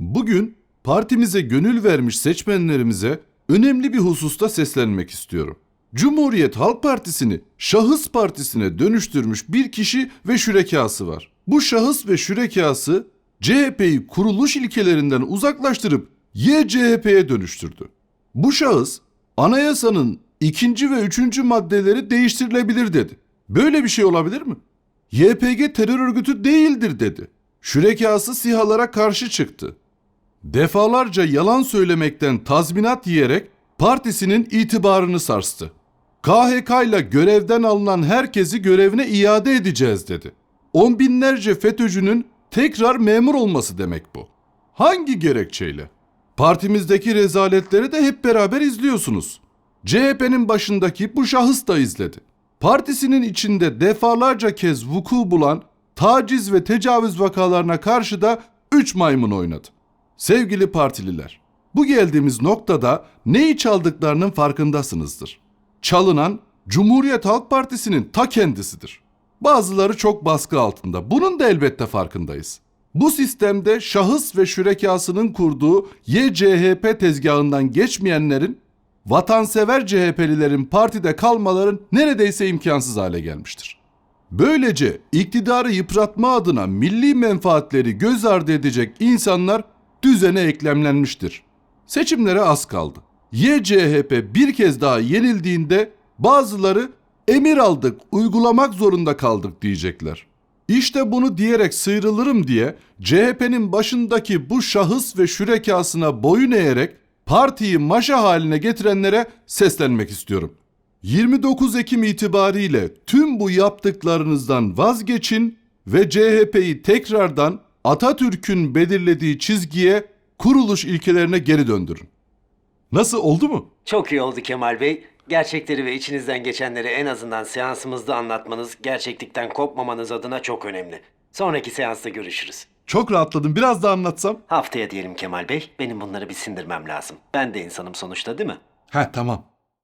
Bugün partimize gönül vermiş seçmenlerimize önemli bir hususta seslenmek istiyorum. Cumhuriyet Halk Partisi'ni şahıs partisine dönüştürmüş bir kişi ve şürekası var. Bu şahıs ve şürekası CHP'yi kuruluş ilkelerinden uzaklaştırıp YCHP'ye dönüştürdü. Bu şahıs anayasanın ikinci ve üçüncü maddeleri değiştirilebilir dedi. Böyle bir şey olabilir mi? YPG terör örgütü değildir dedi. Şürekası sihalara karşı çıktı. Defalarca yalan söylemekten tazminat yiyerek partisinin itibarını sarstı. KHK ile görevden alınan herkesi görevine iade edeceğiz dedi. On binlerce FETÖ'cünün tekrar memur olması demek bu. Hangi gerekçeyle? Partimizdeki rezaletleri de hep beraber izliyorsunuz. CHP'nin başındaki bu şahıs da izledi. Partisinin içinde defalarca kez vuku bulan taciz ve tecavüz vakalarına karşı da 3 maymun oynadı. Sevgili partililer, bu geldiğimiz noktada neyi çaldıklarının farkındasınızdır. Çalınan Cumhuriyet Halk Partisi'nin ta kendisidir. Bazıları çok baskı altında. Bunun da elbette farkındayız. Bu sistemde şahıs ve şürekasının kurduğu YCHP tezgahından geçmeyenlerin vatansever CHP'lilerin partide kalmaların neredeyse imkansız hale gelmiştir. Böylece iktidarı yıpratma adına milli menfaatleri göz ardı edecek insanlar düzene eklemlenmiştir. Seçimlere az kaldı. YCHP bir kez daha yenildiğinde bazıları emir aldık, uygulamak zorunda kaldık diyecekler. İşte bunu diyerek sıyrılırım diye CHP'nin başındaki bu şahıs ve şürekasına boyun eğerek partiyi maşa haline getirenlere seslenmek istiyorum. 29 Ekim itibariyle tüm bu yaptıklarınızdan vazgeçin ve CHP'yi tekrardan Atatürk'ün belirlediği çizgiye kuruluş ilkelerine geri döndürün. Nasıl oldu mu? Çok iyi oldu Kemal Bey. Gerçekleri ve içinizden geçenleri en azından seansımızda anlatmanız, gerçeklikten kopmamanız adına çok önemli. Sonraki seansta görüşürüz. Çok rahatladım. Biraz daha anlatsam. Haftaya diyelim Kemal Bey. Benim bunları bir sindirmem lazım. Ben de insanım sonuçta değil mi? He tamam.